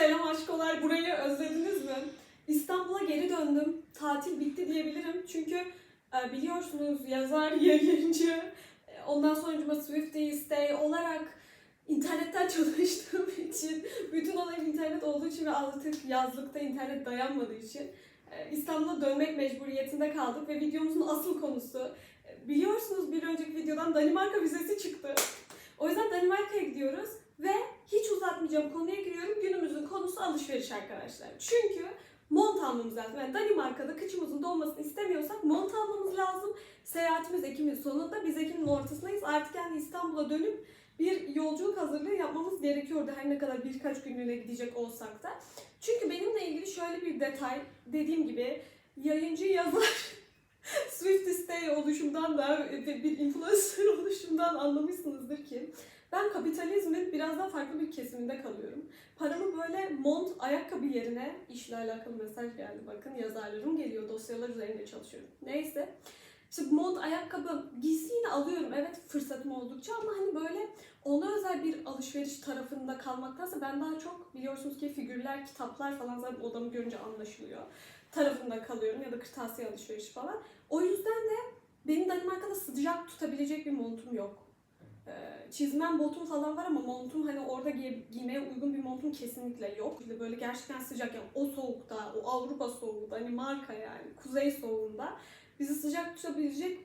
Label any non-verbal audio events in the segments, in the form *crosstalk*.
Selam aşkolar, burayı özlediniz mi? İstanbul'a geri döndüm. Tatil bitti diyebilirim. Çünkü e, biliyorsunuz yazar, *laughs* yayıncı, e, ondan sonra Swifty, Stay olarak internetten çalıştığım *laughs* için, bütün olayım internet olduğu için ve artık yazlıkta internet dayanmadığı için e, İstanbul'a dönmek mecburiyetinde kaldık ve videomuzun asıl konusu biliyorsunuz bir önceki videodan Danimarka vizesi çıktı. O yüzden Danimarka'ya gidiyoruz ve hiç uzatmayacağım konuya giriyorum. Günümüzün konusu alışveriş arkadaşlar. Çünkü mont almamız lazım. Yani Danimarka'da kıçımızın dolmasını istemiyorsak mont almamız lazım. Seyahatimiz Ekim'in sonunda. Biz Ekim'in ortasındayız. Artık yani İstanbul'a dönüp bir yolculuk hazırlığı yapmamız gerekiyordu. Her ne kadar birkaç günlüğüne gidecek olsak da. Çünkü benimle ilgili şöyle bir detay. Dediğim gibi yayıncı yazar *laughs* Swift Stay oluşumdan da bir influencer *laughs* oluşumdan anlamışsınızdır ki ben kapitalizmin biraz daha farklı bir kesiminde kalıyorum. Paramı böyle mont, ayakkabı yerine işle alakalı mesaj geldi. Bakın yazarlarım geliyor, dosyalar üzerinde çalışıyorum. Neyse. İşte mont, ayakkabı, giysi alıyorum. Evet fırsatım oldukça ama hani böyle ona özel bir alışveriş tarafında kalmaktansa ben daha çok biliyorsunuz ki figürler, kitaplar falan zaten odamı görünce anlaşılıyor. Tarafında kalıyorum ya da kırtasiye alışverişi falan. O yüzden de benim Danimarka'da sıcak tutabilecek bir montum yok. Ee, çizmem botum falan var ama montum hani orada giy- giymeye uygun bir montum kesinlikle yok. İşte böyle gerçekten sıcak yani o soğukta, o Avrupa soğuğunda, hani marka yani kuzey soğuğunda bizi sıcak tutabilecek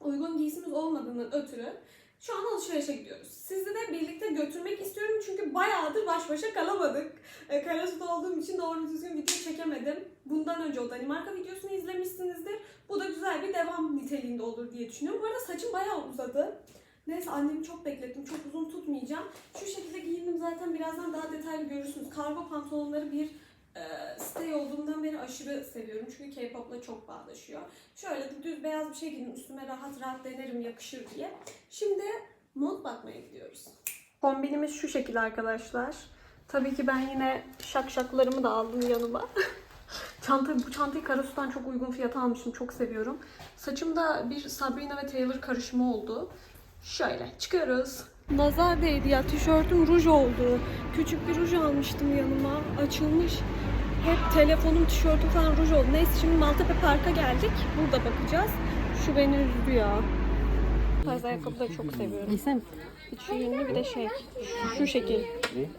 uygun giysimiz olmadığından ötürü şu an alışverişe gidiyoruz. Sizi de birlikte götürmek istiyorum çünkü bayağıdır baş başa kalamadık. E, Karasu'da olduğum için doğru düzgün video çekemedim. Bundan önce o Danimarka videosunu izlemişsinizdir. Bu da güzel bir devam niteliğinde olur diye düşünüyorum. Bu arada saçım bayağı uzadı. Neyse annemi çok beklettim. Çok uzun tutmayacağım. Şu şekilde giyindim zaten birazdan daha detaylı görürsünüz. Kargo pantolonları bir e, stay olduğundan beri aşırı seviyorum. Çünkü K-pop'la çok bağdaşıyor. Şöyle de düz beyaz bir şey giydim. Üstüme rahat rahat denerim yakışır diye. Şimdi mont bakmaya gidiyoruz. Kombinimiz şu şekilde arkadaşlar. Tabii ki ben yine şakşaklarımı da aldım yanıma. *laughs* Çanta, bu çantayı Karasu'dan çok uygun fiyata almıştım. Çok seviyorum. Saçımda bir Sabrina ve Taylor karışımı oldu. Şöyle çıkıyoruz. Nazar değdi ya. Tişörtüm ruj oldu. Küçük bir ruj almıştım yanıma. Açılmış. Hep telefonum, tişörtüm falan ruj oldu. Neyse şimdi Maltepe Park'a geldik. Burada bakacağız. Şu beni üzdü ya. Bu tarz ayakkabı da çok seviyorum. Hiç ünlü bir de şey. Şu, şu şekil.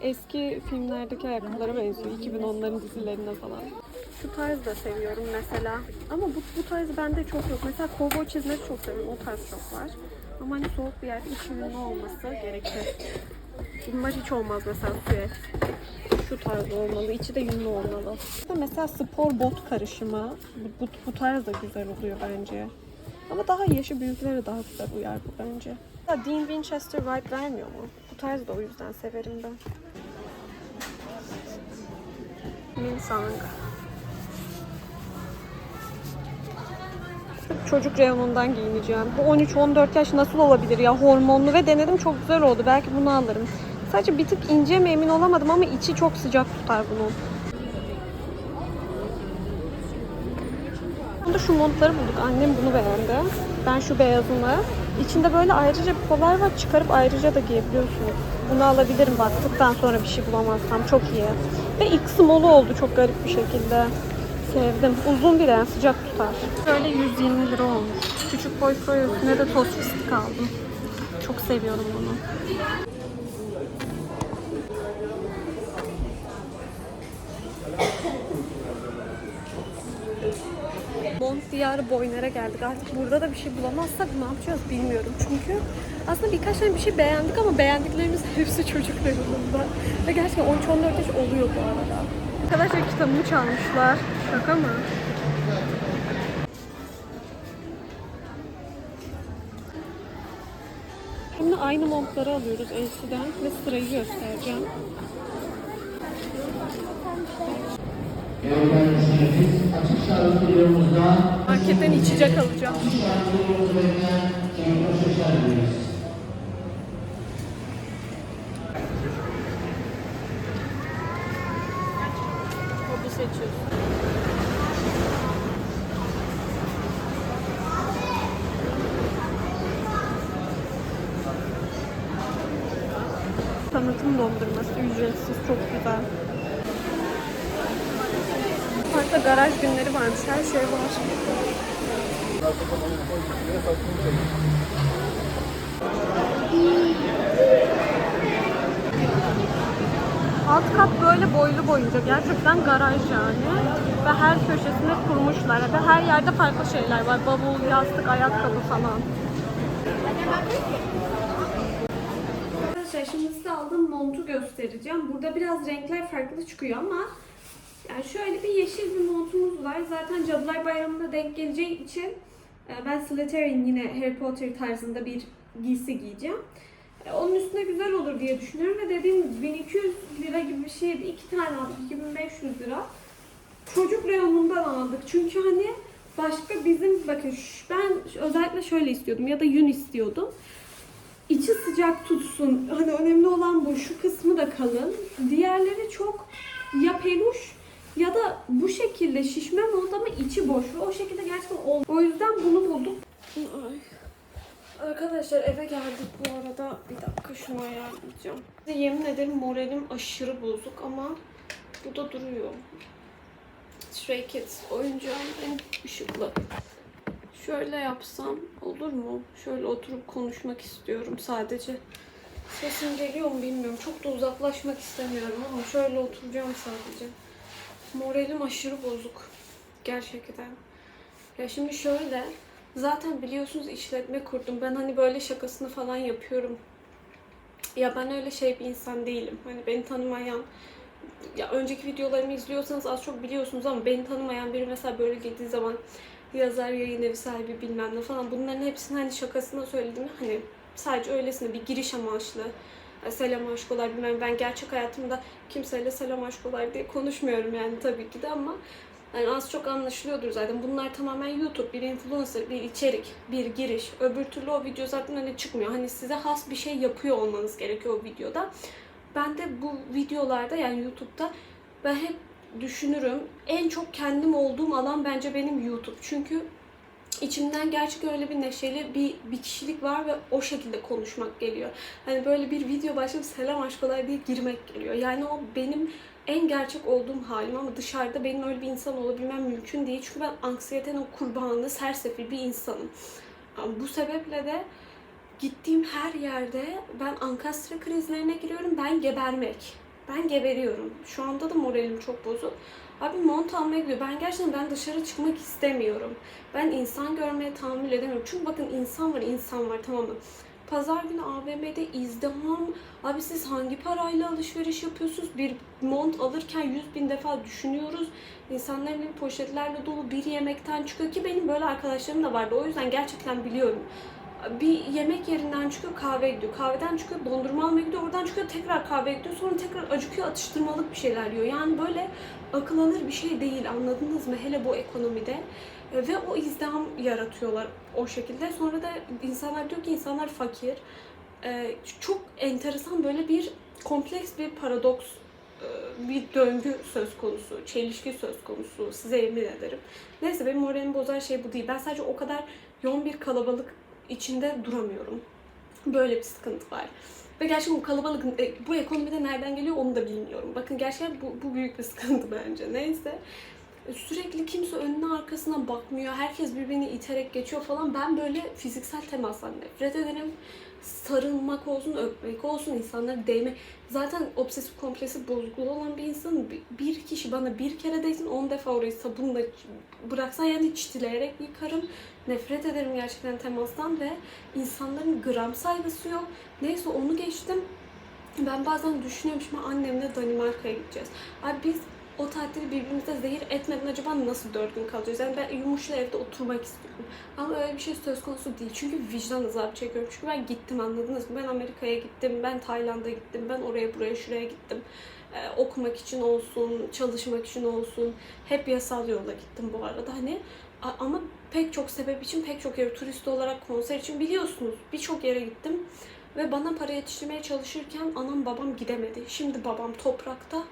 Eski filmlerdeki ayakkabılara benziyor. 2010'ların dizilerinde falan. Şu tarz da seviyorum mesela. Ama bu, bu tarz bende çok yok. Mesela kovboy çizmeleri çok seviyorum. O tarz çok var. Ama hani soğuk bir yerde iç ünlü olması gerekir. Bunlar hiç olmaz mesela süet. Şu tarz olmalı. içi de yünlü olmalı. Mesela spor bot karışımı. Bu, bu, bu tarz da güzel oluyor bence. Ama daha yaşı büyüklere daha güzel uyar bu bence. Ya Dean Winchester vibe vermiyor mu? Bu tarz da o yüzden severim ben. Minsang. Çocuk reyonundan giyineceğim. Bu 13-14 yaş nasıl olabilir ya hormonlu ve denedim çok güzel oldu. Belki bunu alırım. Sadece bir tık ince mi emin olamadım ama içi çok sıcak tutar bunun. Burada şu montları bulduk. Annem bunu beğendi. Ben şu beyazını. İçinde böyle ayrıca bir polar var. Çıkarıp ayrıca da giyebiliyorsunuz. Bunu alabilirim baktıktan sonra bir şey bulamazsam. Çok iyi. Ve ilk small'u oldu çok garip bir şekilde. Sevdim. Uzun bir yani sıcak tutar. Böyle 120 lira olmuş. Küçük boy froyo üstüne de toz fıstık aldım. Çok seviyorum bunu. Mont diyarı geldik. Artık burada da bir şey bulamazsak ne yapacağız bilmiyorum. Çünkü aslında birkaç tane bir şey beğendik ama beğendiklerimiz *laughs* hepsi çocuk reyonunda. Ve gerçekten 13-14 yaş oluyor bu arada. Arkadaşlar kitabımı çalmışlar. Şaka mı? Şimdi aynı montları alıyoruz Elsi'den ve sırayı göstereceğim. Marketten içecek alacağım. Hobi seçiyorsun. Tanıtım dondurması ücretsiz çok güzel. garaj günleri varmış. Her şey var. Alt kat böyle boylu boyunca gerçekten garaj yani. Ve her köşesinde kurmuşlar. Ve her yerde farklı şeyler var. Bavul, yastık, ayakkabı falan. Arkadaşlar şimdi size aldığım montu göstereceğim. Burada biraz renkler farklı çıkıyor ama yani şöyle bir yeşil bir montumuz var. Zaten Cadılar Bayramı'na denk geleceği için e, ben Slytherin yine Harry Potter tarzında bir giysi giyeceğim. E, Onun üstüne güzel olur diye düşünüyorum ve dediğim gibi 1200 lira gibi bir şeydi. İki tane aldık 2500 lira. Çocuk reyonundan aldık. Çünkü hani başka bizim bakın ben özellikle şöyle istiyordum ya da yün istiyordum. İçi sıcak tutsun. Hani önemli olan bu. Şu kısmı da kalın. Diğerleri çok ya peluş ya da bu şekilde şişme mont ama içi boş. Ve o şekilde gerçekten ol. O yüzden bunu buldum. Ay. Arkadaşlar eve geldik bu arada. Bir dakika şunu ayarlayacağım. Yemin ederim moralim aşırı bozuk ama bu da duruyor. Stray Kids oyuncağım en ışıklı. Şöyle yapsam olur mu? Şöyle oturup konuşmak istiyorum sadece. Sesim geliyor mu bilmiyorum. Çok da uzaklaşmak istemiyorum ama şöyle oturacağım sadece. Moralim aşırı bozuk. Gerçekten. Ya şimdi şöyle. Zaten biliyorsunuz işletme kurdum. Ben hani böyle şakasını falan yapıyorum. Ya ben öyle şey bir insan değilim. Hani beni tanımayan ya önceki videolarımı izliyorsanız az çok biliyorsunuz ama beni tanımayan biri mesela böyle geldiği zaman yazar, yayın evi sahibi bilmem ne falan bunların hepsini hani şakasına söyledim. Hani sadece öylesine bir giriş amaçlı. Selam aşkolar bilmem ben gerçek hayatımda kimseyle selam aşkolar diye konuşmuyorum yani tabii ki de ama yani az çok anlaşılıyordur zaten. Bunlar tamamen YouTube, bir influencer, bir içerik, bir giriş. Öbür türlü o video zaten öyle çıkmıyor. Hani size has bir şey yapıyor olmanız gerekiyor o videoda. Ben de bu videolarda yani YouTube'da ben hep düşünürüm. En çok kendim olduğum alan bence benim YouTube. Çünkü içimden gerçekten öyle bir neşeli bir, bir kişilik var ve o şekilde konuşmak geliyor. Hani böyle bir video başlayıp selam aşkolar diye girmek geliyor. Yani o benim en gerçek olduğum halim ama dışarıda benim öyle bir insan olabilmem mümkün değil. Çünkü ben anksiyetenin kurbanı, sersefil bir insanım. Bu sebeple de gittiğim her yerde ben ankastre krizlerine giriyorum. Ben gebermek. Ben geberiyorum. Şu anda da moralim çok bozuk. Abi mont almaya gidiyor. Ben gerçekten ben dışarı çıkmak istemiyorum. Ben insan görmeye tahammül edemiyorum. Çünkü bakın insan var, insan var tamam mı? Pazar günü AVM'de izdiham. Abi siz hangi parayla alışveriş yapıyorsunuz? Bir mont alırken 100 bin defa düşünüyoruz. İnsanların eli poşetlerle dolu bir yemekten çıkıyor ki benim böyle arkadaşlarım da vardı. O yüzden gerçekten biliyorum bir yemek yerinden çıkıyor kahve gidiyor. Kahveden çıkıyor dondurma almaya gidiyor. Oradan çıkıyor tekrar kahve gidiyor. Sonra tekrar acıkıyor atıştırmalık bir şeyler yiyor. Yani böyle akıl alır bir şey değil anladınız mı? Hele bu ekonomide. E, Ve o izdiham yaratıyorlar o şekilde. Sonra da insanlar diyor ki insanlar fakir. E, Çok enteresan böyle bir kompleks bir paradoks e, bir döngü söz konusu, çelişki söz konusu. Size yemin ederim. Neyse benim moralimi bozan şey bu değil. Ben sadece o kadar yoğun bir kalabalık içinde duramıyorum. Böyle bir sıkıntı var. Ve gerçekten bu kalabalık, e, bu ekonomide nereden geliyor onu da bilmiyorum. Bakın gerçekten bu, bu büyük bir *laughs* sıkıntı bence. Neyse. E, Sürekli kimse önüne arkasına bakmıyor. Herkes birbirini iterek geçiyor falan. Ben böyle fiziksel temasdan nefret ederim. Sarılmak olsun, öpmek olsun, insanlara değmek. Zaten obsesif kompulsif bozukluğu olan bir insanın bir kişi bana bir kere değsin 10 defa orayı sabunla bıraksa yani çitileyerek yıkarım. Nefret ederim gerçekten temastan ve insanların gram saygısı yok. Neyse onu geçtim. Ben bazen düşünüyorum şimdi annemle Danimarka'ya gideceğiz. Abi biz o tatili birbirimize zehir etmeden acaba nasıl dört gün kalacağız? Yani ben yumuşlu evde oturmak istiyorum. Ama öyle bir şey söz konusu değil. Çünkü vicdan azabı çekiyorum. Çünkü ben gittim anladınız mı? Ben Amerika'ya gittim, ben Tayland'a gittim, ben oraya buraya şuraya gittim. Ee, okumak için olsun, çalışmak için olsun. Hep yasal yolla gittim bu arada. Hani ama pek çok sebep için, pek çok yere turist olarak konser için biliyorsunuz birçok yere gittim. Ve bana para yetiştirmeye çalışırken anam babam gidemedi. Şimdi babam toprakta.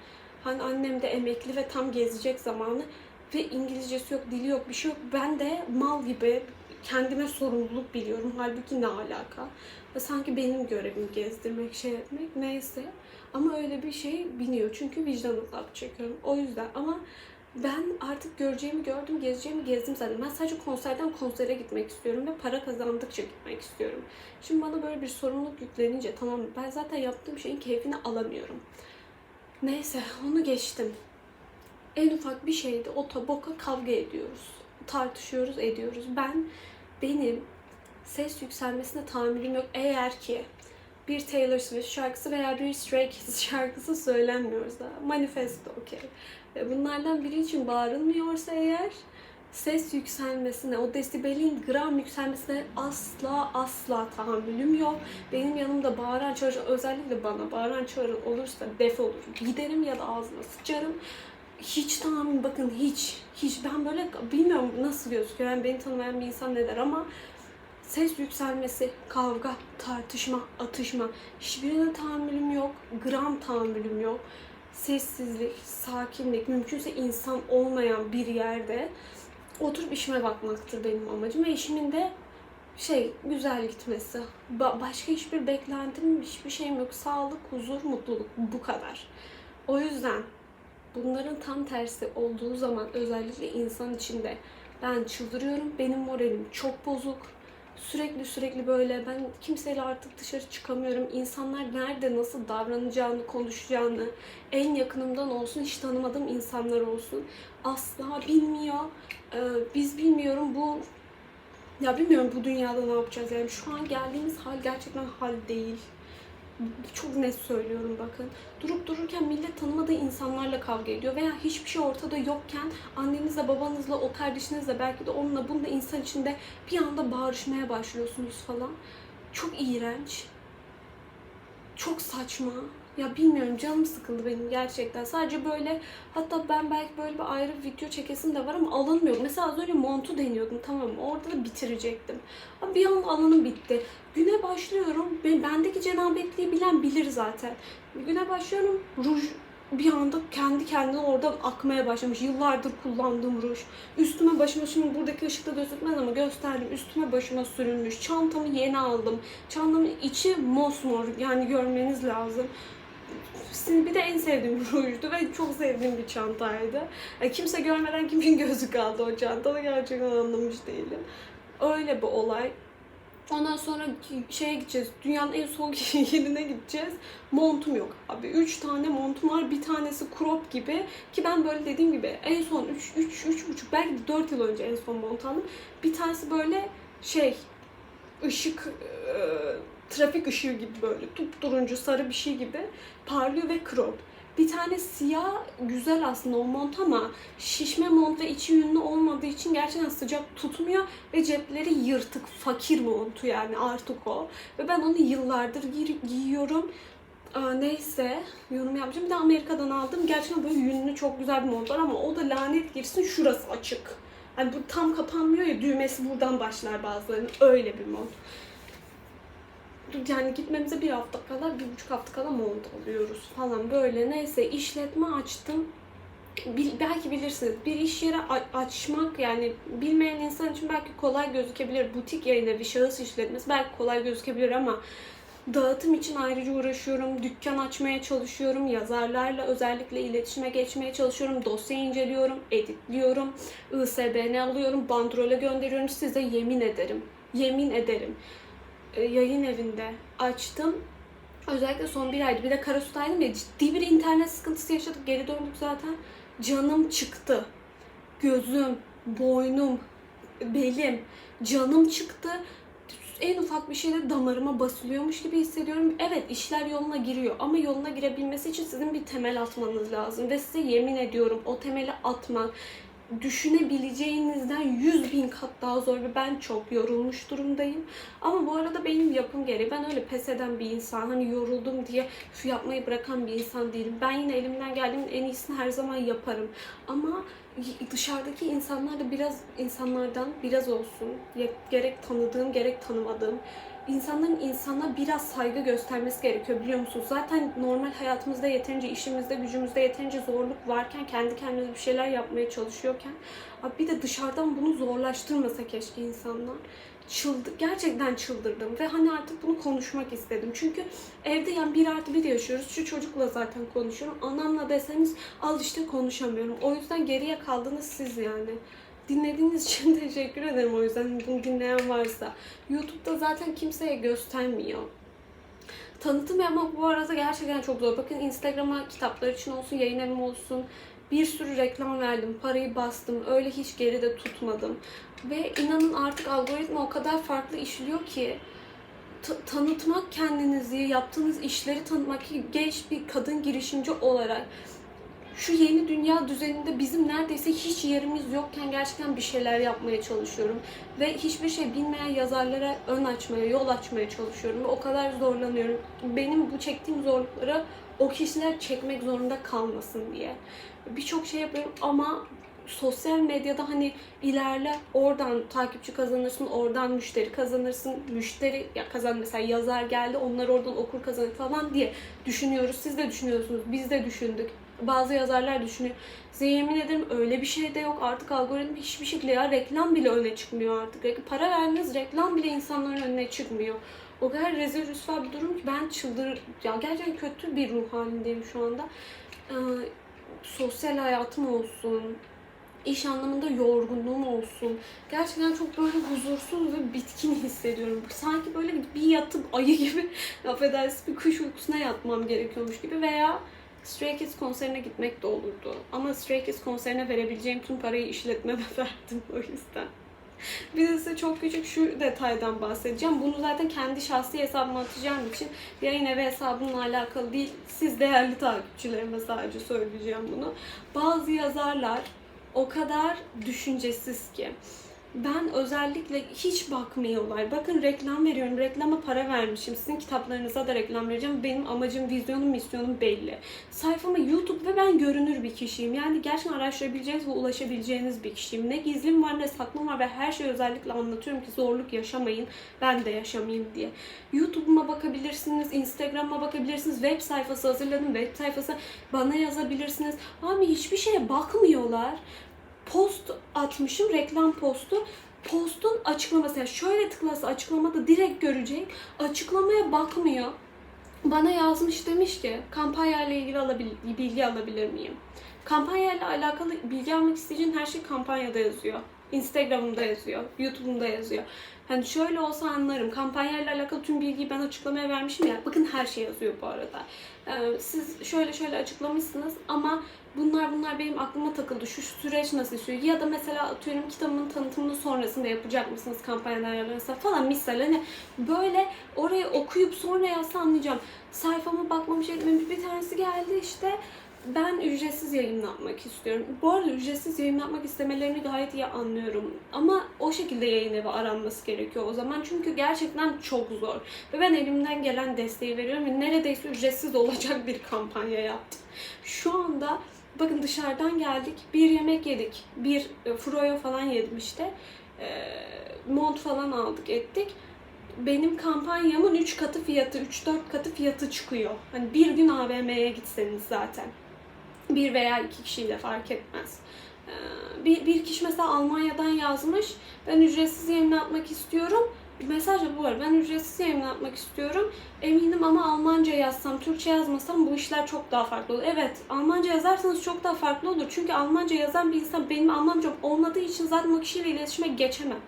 Hani annem de emekli ve tam gezecek zamanı. Ve İngilizcesi yok, dili yok, bir şey yok. Ben de mal gibi kendime sorumluluk biliyorum. Halbuki ne alaka? Ve sanki benim görevim gezdirmek, şey etmek. Neyse. Ama öyle bir şey biniyor. Çünkü vicdan azabı çekiyorum. O yüzden ama ben artık göreceğimi gördüm, gezeceğimi gezdim zaten. Ben sadece konserden konsere gitmek istiyorum ve para kazandıkça gitmek istiyorum. Şimdi bana böyle bir sorumluluk yüklenince tamam ben zaten yaptığım şeyin keyfini alamıyorum. Neyse onu geçtim. En ufak bir şeyde o taboka kavga ediyoruz. Tartışıyoruz, ediyoruz. Ben benim ses yükselmesine tahammülüm yok. Eğer ki bir Taylor Swift şarkısı veya bir Stray Kids *laughs* şarkısı söylenmiyorsa Manifesto okey. Ve bunlardan biri için bağırılmıyorsa eğer ses yükselmesine, o desibelin gram yükselmesine asla asla tahammülüm yok. Benim yanımda bağıran çağıran, özellikle bana bağıran çağıran olursa defol giderim ya da ağzına sıçarım. Hiç tahammül bakın hiç hiç ben böyle bilmiyorum nasıl gözüküyor yani beni tanımayan bir insan ne der ama ses yükselmesi, kavga, tartışma, atışma hiçbirine tahammülüm yok. Gram tahammülüm yok. Sessizlik, sakinlik, mümkünse insan olmayan bir yerde oturup işime bakmaktır benim amacım ve işimin de şey güzel gitmesi. Ba- başka hiçbir beklentim, hiçbir şeyim yok. Sağlık, huzur, mutluluk bu kadar. O yüzden bunların tam tersi olduğu zaman özellikle insan içinde ben çıldırıyorum. Benim moralim çok bozuk. Sürekli sürekli böyle ben kimseyle artık dışarı çıkamıyorum. İnsanlar nerede nasıl davranacağını, konuşacağını en yakınımdan olsun, hiç tanımadığım insanlar olsun asla bilmiyor. Ee, biz bilmiyorum bu ya bilmiyorum bu dünyada ne yapacağız yani şu an geldiğimiz hal gerçekten hal değil. Çok net söylüyorum bakın. Durup dururken millet tanımadığı insanlarla kavga ediyor veya hiçbir şey ortada yokken annenizle, babanızla, o kardeşinizle belki de onunla bununla insan içinde bir anda bağırışmaya başlıyorsunuz falan. Çok iğrenç. Çok saçma. Ya bilmiyorum canım sıkıldı benim gerçekten. Sadece böyle hatta ben belki böyle bir ayrı video çekesim de var ama alınmıyor. Mesela az önce montu deniyordum tamam? Orada da bitirecektim. Ama bir anda alanım bitti. Güne başlıyorum. Ben, bendeki cenabetliği bilen bilir zaten. Güne başlıyorum. Ruj bir anda kendi kendine oradan akmaya başlamış. Yıllardır kullandığım ruj. Üstüme başıma şimdi buradaki ışıkta gözükmez ama gösterdim. Üstüme başıma sürülmüş. Çantamı yeni aldım. Çantamın içi mosmor. Yani görmeniz lazım. Şimdi bir de en sevdiğim *laughs* rujdu ve çok sevdiğim bir çantaydı. Yani kimse görmeden kimin *laughs* gözü kaldı o çantada gerçekten anlamış değilim. Öyle bir olay. Ondan sonra şeye gideceğiz. Dünyanın en soğuk *laughs* yerine gideceğiz. Montum yok abi. Üç tane montum var. Bir tanesi crop gibi. Ki ben böyle dediğim gibi en son 3 3 üç buçuk belki de 4 yıl önce en son mont aldım. Bir tanesi böyle şey ışık e, trafik ışığı gibi böyle turuncu sarı bir şey gibi parlıyor ve crop. Bir tane siyah güzel aslında o mont ama şişme mont ve içi yünlü olmadığı için gerçekten sıcak tutmuyor ve cepleri yırtık fakir montu yani artık o. Ve ben onu yıllardır giy- giyiyorum. Aa, neyse yorum yapacağım. Bir de Amerika'dan aldım. Gerçekten böyle yünlü çok güzel bir mont var ama o da lanet girsin şurası açık. Hani bu tam kapanmıyor ya düğmesi buradan başlar bazılarının. Öyle bir mont yani gitmemize bir hafta kala, bir buçuk hafta kala mont alıyoruz falan böyle. Neyse işletme açtım. Bil- belki bilirsiniz bir iş yeri açmak yani bilmeyen insan için belki kolay gözükebilir. Butik yayın evi, şahıs işletmesi belki kolay gözükebilir ama dağıtım için ayrıca uğraşıyorum. Dükkan açmaya çalışıyorum. Yazarlarla özellikle iletişime geçmeye çalışıyorum. Dosya inceliyorum, editliyorum. ISBN alıyorum, bandrole gönderiyorum. Size yemin ederim. Yemin ederim yayın evinde açtım. Özellikle son bir aydı. Bir de Karasu'daydım ya ciddi bir internet sıkıntısı yaşadık. Geri döndük zaten. Canım çıktı. Gözüm, boynum, belim, canım çıktı. En ufak bir şeyde damarıma basılıyormuş gibi hissediyorum. Evet işler yoluna giriyor ama yoluna girebilmesi için sizin bir temel atmanız lazım. Ve size yemin ediyorum o temeli atmak düşünebileceğinizden 100 bin kat daha zor ve ben çok yorulmuş durumdayım. Ama bu arada benim yapım gereği. Ben öyle pes eden bir insan. Hani yoruldum diye şu yapmayı bırakan bir insan değilim. Ben yine elimden geldiğimin en iyisini her zaman yaparım. Ama dışarıdaki insanlar da biraz insanlardan biraz olsun. Gerek tanıdığım gerek tanımadığım insanların insana biraz saygı göstermesi gerekiyor biliyor musunuz? Zaten normal hayatımızda yeterince işimizde, gücümüzde yeterince zorluk varken kendi kendimize bir şeyler yapmaya çalışıyorken bir de dışarıdan bunu zorlaştırmasa keşke insanlar. çıldı gerçekten çıldırdım ve hani artık bunu konuşmak istedim. Çünkü evde yani bir artı bir yaşıyoruz. Şu çocukla zaten konuşuyorum. Anamla deseniz al işte konuşamıyorum. O yüzden geriye kaldınız siz yani. Dinlediğiniz için *laughs* teşekkür ederim o yüzden bunu dinleyen varsa. YouTube'da zaten kimseye göstermiyor. Tanıtım yapmak bu arada gerçekten çok zor. Bakın Instagram'a kitaplar için olsun, yayın evim olsun bir sürü reklam verdim, parayı bastım, öyle hiç geride tutmadım. Ve inanın artık algoritma o kadar farklı işliyor ki ta- tanıtmak kendinizi, yaptığınız işleri tanıtmak ki genç bir kadın girişimci olarak şu yeni dünya düzeninde bizim neredeyse hiç yerimiz yokken gerçekten bir şeyler yapmaya çalışıyorum. Ve hiçbir şey bilmeyen yazarlara ön açmaya, yol açmaya çalışıyorum. Ve o kadar zorlanıyorum. Benim bu çektiğim zorlukları o kişiler çekmek zorunda kalmasın diye. Birçok şey yapıyorum ama sosyal medyada hani ilerle oradan takipçi kazanırsın, oradan müşteri kazanırsın, müşteri ya kazan mesela yazar geldi onlar oradan okur kazanır falan diye düşünüyoruz. Siz de düşünüyorsunuz, biz de düşündük. Bazı yazarlar düşünüyor. Size yemin ederim öyle bir şey de yok. Artık algoritma hiçbir şekilde ya reklam bile öne çıkmıyor artık. Para verdiğiniz reklam bile insanların önüne çıkmıyor. O kadar rezil rüsva bir durum ki ben çıldır... Ya gerçekten kötü bir ruh halindeyim şu anda. Ee, sosyal hayatım olsun, iş anlamında yorgunluğum olsun. Gerçekten çok böyle huzursuz ve bitkin hissediyorum. Sanki böyle bir yatıp ayı gibi, *laughs* affedersiniz bir kış uykusuna yatmam gerekiyormuş gibi veya Stray Kids konserine gitmek de olurdu. Ama Stray Kids konserine verebileceğim tüm parayı işletmeme *laughs* verdim o yüzden. Bir de size çok küçük şu detaydan bahsedeceğim. Bunu zaten kendi şahsi hesabıma atacağım için yayın evi hesabımla alakalı değil. Siz değerli takipçilerime sadece söyleyeceğim bunu. Bazı yazarlar o kadar düşüncesiz ki. Ben özellikle hiç bakmıyorlar. Bakın reklam veriyorum. Reklama para vermişim. Sizin kitaplarınıza da reklam vereceğim. Benim amacım, vizyonum, misyonum belli. Sayfama YouTube ve ben görünür bir kişiyim. Yani gerçekten araştırabileceğiniz ve ulaşabileceğiniz bir kişiyim. Ne gizlim var ne saklım var ve her şeyi özellikle anlatıyorum ki zorluk yaşamayın. Ben de yaşamayayım diye. YouTube'uma bakabilirsiniz, Instagram'ıma bakabilirsiniz. Web sayfası hazırladım. Web sayfası bana yazabilirsiniz. Abi hiçbir şeye bakmıyorlar post atmışım, reklam postu. Postun açıklaması, yani şöyle tıklasa açıklamada direkt görecek. Açıklamaya bakmıyor. Bana yazmış demiş ki kampanyayla ilgili alabil- bilgi alabilir miyim? Kampanyayla alakalı bilgi almak isteyeceğin her şey kampanyada yazıyor. Instagram'ımda yazıyor, YouTube'umda yazıyor. Hani şöyle olsa anlarım. Kampanyayla alakalı tüm bilgiyi ben açıklamaya vermişim ya. Bakın her şey yazıyor bu arada. Ee, siz şöyle şöyle açıklamışsınız ama bunlar bunlar benim aklıma takıldı. Şu süreç nasıl sürüyor? Ya da mesela atıyorum kitabımın tanıtımını sonrasında yapacak mısınız kampanyalar ayarlarınızda falan misal. Hani böyle oraya okuyup sonra yazsa anlayacağım. Sayfama bakmamış etmemiş bir tanesi geldi işte ben ücretsiz yayınlatmak istiyorum. Bu arada ücretsiz yayınlatmak istemelerini gayet iyi anlıyorum. Ama o şekilde yayın evi aranması gerekiyor o zaman. Çünkü gerçekten çok zor. Ve ben elimden gelen desteği veriyorum ve neredeyse ücretsiz olacak bir kampanya yaptım. Şu anda bakın dışarıdan geldik. Bir yemek yedik. Bir e, froyo falan yedim işte. E, mont falan aldık ettik benim kampanyamın 3 katı fiyatı, 3-4 katı fiyatı çıkıyor. Hani bir gün AVM'ye gitseniz zaten. Bir veya iki kişiyle fark etmez. Ee, Bir, bir kişi mesela Almanya'dan yazmış. Ben ücretsiz yayınlatmak istiyorum. Mesaj da bu var. Ben ücretsiz yayınlatmak istiyorum. Eminim ama Almanca yazsam, Türkçe yazmasam bu işler çok daha farklı olur. Evet, Almanca yazarsanız çok daha farklı olur. Çünkü Almanca yazan bir insan benim Almancam olmadığı için zaten o kişiyle iletişime geçemem.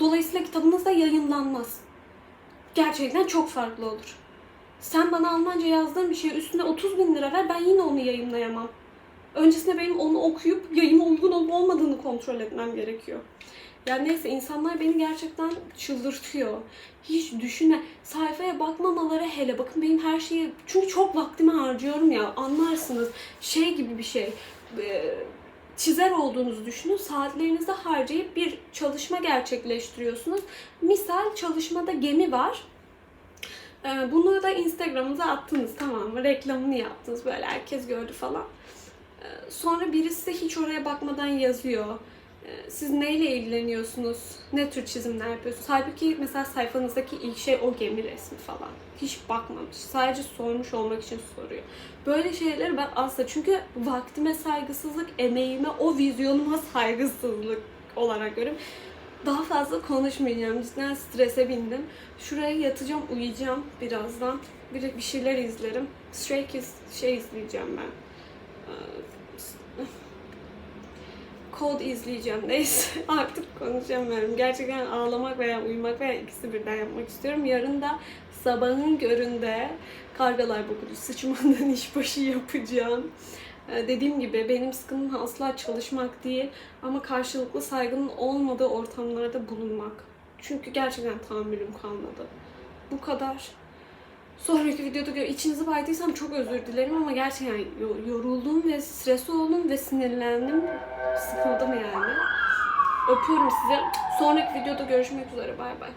Dolayısıyla kitabınız da yayınlanmaz. Gerçekten çok farklı olur. Sen bana Almanca yazdığın bir şeye üstüne 30 bin lira ver ben yine onu yayınlayamam. Öncesinde benim onu okuyup yayıma uygun olup olmadığını kontrol etmem gerekiyor. Yani neyse insanlar beni gerçekten çıldırtıyor. Hiç düşünme. Sayfaya bakmamaları hele. Bakın benim her şeyi... Çünkü çok vaktimi harcıyorum ya. Anlarsınız. Şey gibi bir şey. Çizer olduğunuzu düşünün. Saatlerinizi harcayıp bir çalışma gerçekleştiriyorsunuz. Misal çalışmada gemi var. Ee, Bunu da Instagram'ınıza attınız tamam mı? Reklamını yaptınız böyle herkes gördü falan. Ee, Sonra birisi hiç oraya bakmadan yazıyor. Ee, Siz neyle ilgileniyorsunuz? Ne tür çizimler yapıyorsunuz? Halbuki mesela sayfanızdaki ilk şey o gemi resmi falan. Hiç bakmamış. Sadece sormuş olmak için soruyor. Böyle şeyleri ben asla çünkü vaktime saygısızlık, emeğime, o vizyonuma saygısızlık olarak görüyorum. Daha fazla konuşmayacağım. Cidden strese bindim. Şuraya yatacağım, uyuyacağım birazdan. Bir, bir şeyler izlerim. Stray Kids şey izleyeceğim ben. Ee, Code izleyeceğim neyse *laughs* artık konuşamıyorum. Gerçekten ağlamak veya uyumak veya ikisi birden yapmak istiyorum. Yarın da sabahın köründe kargalar bokudu sıçmadan *laughs* işbaşı yapacağım. Ee, Dediğim gibi benim sıkıntım asla çalışmak değil ama karşılıklı saygının olmadığı ortamlarda bulunmak. Çünkü gerçekten tahammülüm kalmadı. Bu kadar. Sonraki videoda gör içinizi baydıysam çok özür dilerim ama gerçekten yo- yoruldum ve stresli oldum ve sinirlendim. Sıkıldım yani. Öpüyorum sizi. Sonraki videoda görüşmek üzere. Bay bay.